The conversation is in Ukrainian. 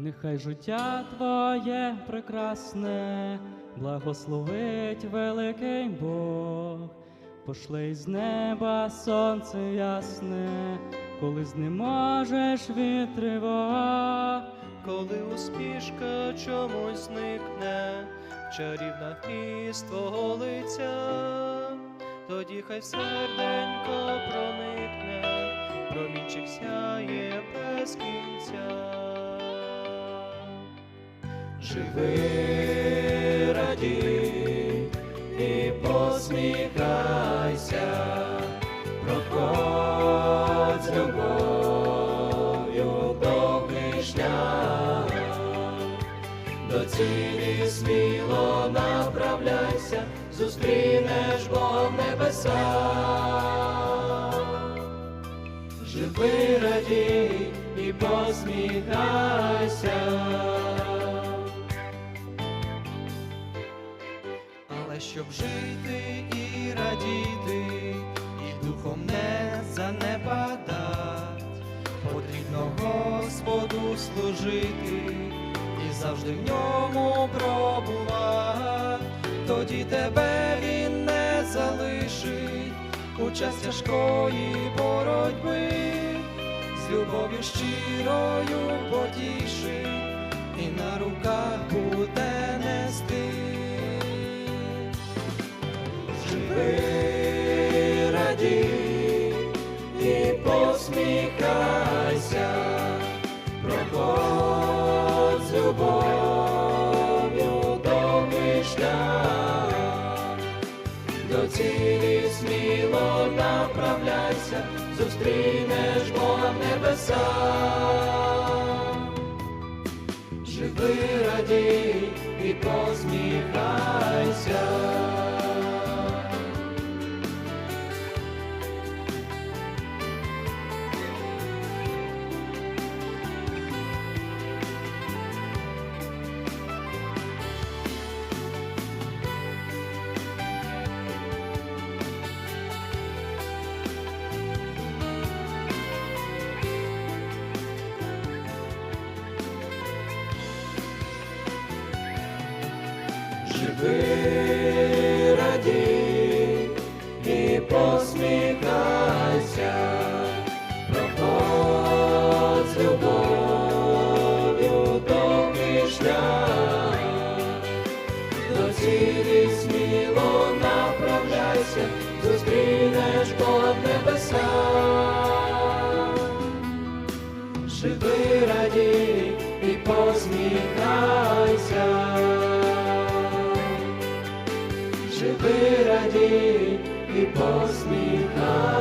Нехай життя твоє прекрасне, благословить великий Бог, пошле із неба сонце ясне, коли знеможеш від. Коли усмішка чомусь зникне, чарівна із твого лиця, тоді хай серденько проникне, промінчик сяє без кінця. Живи, радій і посміхайся, проходь з любов'ю довгий шлях, до цілі сміло направляйся, зустрінеш Бога в небесах. Живи, радій і посміхайся. Щоб жити і радіти, і духом не занепадать, потрібно Господу служити і завжди в ньому пробувати, тоді тебе він не залишить у час тяжкої боротьби, з любов'ю щирою потішить і на руках Живи, радій і посміхайся, проходь з любов'ю довгий шлях, до цілі сміло направляйся, зустрінеш Бога в небесах. Живи, радій і посміхайся. Живи, радій і посміхайся, проходь з любов'ю довгий шлях, до цілі сміло направляйся, зустрінеш Бога в небесах. Живи, радій і посміхайся. і посміхай.